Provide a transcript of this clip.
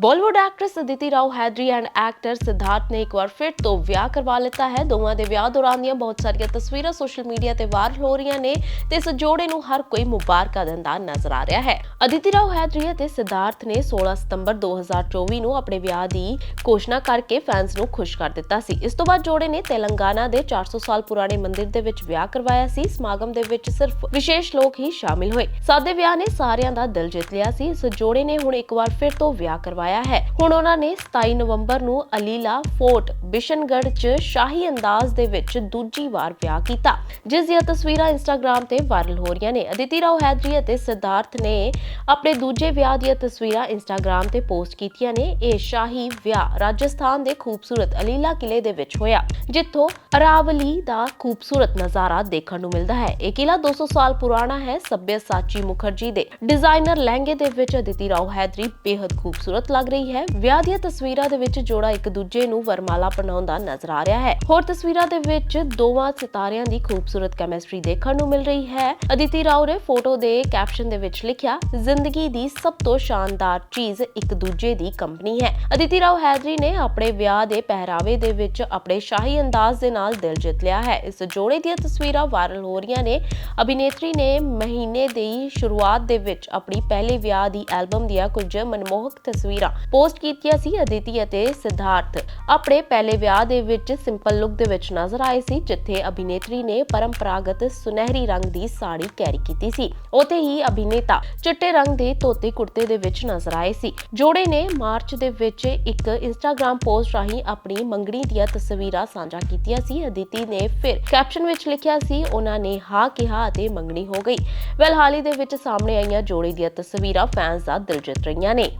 Bollywood actress Aditi Rao Hydari and actor Siddharth ਨੇ ਇੱਕ ਵਾਰ ਫਿਰ ਤੋਂ ਵਿਆਹ ਕਰਵਾ ਲਿੱਤਾ ਹੈ। ਦੋਵਾਂ ਦੇ ਵਿਆਹ ਦੌਰਾਨ ਦੀਆਂ ਬਹੁਤ ਸਾਰੀਆਂ ਤਸਵੀਰਾਂ ਸੋਸ਼ਲ ਮੀਡੀਆ ਤੇ ਵਾਇਰਲ ਹੋ ਰਹੀਆਂ ਨੇ ਤੇ ਇਸ ਜੋੜੇ ਨੂੰ ਹਰ ਕੋਈ ਮੁਬਾਰਕਾਂ ਦਿੰਦਾ ਨਜ਼ਰ ਆ ਰਿਹਾ ਹੈ। ਅਦਿਤੀ ਰਾਓ ਹੈਦਰੀ ਅਤੇ ਸਿਧਾਰਥ ਨੇ 16 ਸਤੰਬਰ 2024 ਨੂੰ ਆਪਣੇ ਵਿਆਹ ਦੀ ਘੋਸ਼ਣਾ ਕਰਕੇ ਫੈਨਸ ਨੂੰ ਖੁਸ਼ ਕਰ ਦਿੱਤਾ ਸੀ। ਇਸ ਤੋਂ ਬਾਅਦ ਜੋੜੇ ਨੇ ਤੇਲੰਗਾਨਾ ਦੇ 400 ਸਾਲ ਪੁਰਾਣੇ ਮੰਦਿਰ ਦੇ ਵਿੱਚ ਵਿਆਹ ਕਰਵਾਇਆ ਸੀ। ਸਮਾਗਮ ਦੇ ਵਿੱਚ ਸਿਰਫ ਵਿਸ਼ੇਸ਼ ਲੋਕ ਹੀ ਸ਼ਾਮਿਲ ਹੋਏ। ਸਾਦੇ ਵਿਆਹ ਨੇ ਸਾਰਿਆਂ ਦਾ ਦਿਲ ਜਿੱਤ ਲਿਆ ਸੀ। ਇਸ ਜੋੜੇ ਨੇ ਹੁਣ ਇੱਕ ਵਾਰ ਫਿਰ ਤੋਂ ਵਿਆਹ ਕਰਵਾਇਆ ਹੈ। ਹੁਣ ਉਹਨਾਂ ਨੇ 27 ਨਵੰਬਰ ਨੂੰ ਅਲੀਲਾ ਫੋਰਟ ਬਿਸ਼ਨਗੜ 'ਚ ਸ਼ਾਹੀ ਅੰਦਾਜ਼ ਦੇ ਵਿੱਚ ਦੂਜੀ ਵਾਰ ਵਿਆਹ ਕੀਤਾ। ਜਿਸ ਦੀਆਂ ਤਸਵੀਰਾਂ ਇੰਸਟਾਗ੍ਰam ਤੇ ਵਾਇਰਲ ਹੋ ਰਹੀਆਂ ਨੇ। ਅਦਿਤੀ ਰਾਓ ਹੈਦਰੀ ਅਤੇ ਸਿਧਾਰਥ ਨੇ ਆਪਣੇ ਦੂਜੇ ਵਿਆਹ ਦੀਆਂ ਤਸਵੀਰਾਂ ਇੰਸਟਾਗ੍ਰam ਤੇ ਪੋਸਟ ਕੀਤੀਆਂ ਨੇ। ਇਹ ਸ਼ਾਹੀ ਵਿਆਹ ਰਾਜਸਥਾਨ ਦੇ ਖੂਬਸੂਰਤ ਅਲੀਲਾ ਕਿਲੇ ਦੇ ਵਿੱਚ ਹੋਇਆ, ਜਿੱਥੋਂ ਅਰਾਵਲੀ ਦਾ ਖੂਬਸੂਰਤ ਨਜ਼ਾਰਾ ਦੇਖਣ ਨੂੰ ਮਿਲਦਾ ਹੈ। ਇਹ ਕਿਲਾ 200 ਸਾਲ ਪੁਰਾਣਾ ਹੈ। ਸੱਭਿਆਸਾਚੀ ਮੁਖਰਜੀ ਦੇ ਡਿਜ਼ਾਈਨਰ ਲਹਿੰਗੇ ਦੇ ਵਿੱਚ ਅਦਿਤੀ ਰਾਓ ਹੈਦਰੀ ਬੇहद ਖੂਬਸੂਰਤ ਲੱਗ ਰਹੀ ਹੈ। ਵਿਆਹ ਦੀਆਂ ਤਸਵੀਰਾਂ ਦੇ ਵਿੱਚ ਜੋੜਾ ਇੱਕ ਦੂਜੇ ਨੂੰ ਵਰਮਾਲਾ ਪਹਿਨਾਉਂਦਾ ਨਜ਼ਰ ਆ ਰਿਹਾ ਹੈ। ਹੋਰ ਤਸਵੀਰਾਂ ਦੇ ਵਿੱਚ ਦੋਵਾਂ ਸਿਤਾਰਿਆਂ ਦੀ ਖੂਬਸੂਰਤ ਕੈਮਿਸਟਰੀ ਦੇਖਣ ਨੂੰ ਮਿਲ ਰਹੀ ਹੈ। ਅਦਿਤੀ ਰਾਓ ਨੇ ਫੋਟੋ ਦੇ ਕੈਪਸ਼ਨ ਦੇ ਵਿੱਚ ਲਿਖਿਆ, ਜ਼ਿੰਦਗੀ ਦੀ ਸਭ ਤੋਂ ਸ਼ਾਨਦਾਰ ਚੀਜ਼ ਇੱਕ ਦੂਜੇ ਦੀ ਕੰਪਨੀ ਹੈ। ਅਦਿਤੀ ਰਾਓ ਹੈਦਰੀ ਨੇ ਆਪਣੇ ਵਿਆਹ ਦੇ ਪਹਿਰਾਵੇ ਦੇ ਵਿੱਚ ਆਪਣੇ ਸ਼ਾਹੀ ਅੰਦਾਜ਼ ਦੇ ਨਾਲ ਦਿਲ ਜਿੱਤ ਲਿਆ ਹੈ। ਇਸ ਜੋੜੇ ਦੀਆਂ ਤਸਵੀਰਾਂ ਵਾਇਰਲ ਹੋ ਰਹੀਆਂ ਨੇ। ਅਭਿਨੇਤਰੀ ਨੇ ਮਹੀਨੇ ਦੀ ਸ਼ੁਰੂਆਤ ਦੇ ਵਿੱਚ ਆਪਣੀ ਪਹਿਲੇ ਵਿਆਹ ਦੀ ਐਲਬਮ ਦੀਆਂ ਕੁਝ ਮਨਮੋਹਕ ਤਸਵੀਰਾਂ ਪੋਸਟ ਕੀਤੀਆਂ ਸੀ ਅਦਿਤੀ ਅਤੇ ਸਿਧਾਰਥ। ਆਪਣੇ ਪਹਿਲੇ ਵਿਆਹ ਦੇ ਵਿੱਚ ਸਿੰਪਲ ਲੁੱਕ ਦੇ ਵਿੱਚ ਨਜ਼ਰ ਆਏ ਸੀ, ਜਿੱਥੇ ਅਭਿਨੇਤਰੀ ਨੇ ਪਰੰਪਰਾਗਤ ਸੁਨਹਿਰੀ ਰੰਗ ਦੀ ਸਾੜੀ ਕੈਰੀ ਕੀਤੀ ਸੀ। ਉੱਥੇ ਹੀ ਅਭਿਨੇਤਾ ਚਿੱਟੇ ਰੰਗ ਦੇ ਧੋਤੀ ਕੁੜਤੇ ਦੇ ਵਿੱਚ ਨਜ਼ਰ ਆਏ ਸੀ। ਜੋੜੇ ਨੇ ਮਾਰਚ ਦੇ ਵਿੱਚ ਇੱਕ ਇੰਸਟਾਗ੍ਰam ਪੋਸਟ ਰਾਹੀਂ ਆਪਣੀ ਮੰਗਣੀ ਦੀਆਂ ਤਸਵੀਰਾਂ ਸਾਂਝਾ ਕੀਤੀਆਂ ਸੀ। ਅਦਿਤੀ ਨੇ ਫਿਰ ਕੈਪਸ਼ਨ ਵਿੱਚ ਲਿਖਿਆ ਸੀ, ਉਹਨਾਂ ਨੇ ਹਾਂ ਕਿਹਾ ਅਤੇ ਮੰਗਣੀ ਹੋ ਗਈ। ਵੈਲ ਹਾਲ ਦੇ ਵਿੱਚ ਸਾਹਮਣੇ ਆਈਆਂ ਜੋੜੇ ਦੀਆਂ ਤਸਵੀਰਾਂ ਫੈਨਸ ਦਾ ਦਿਲ ਜਿੱਤ ਰਹੀਆਂ ਨੇ।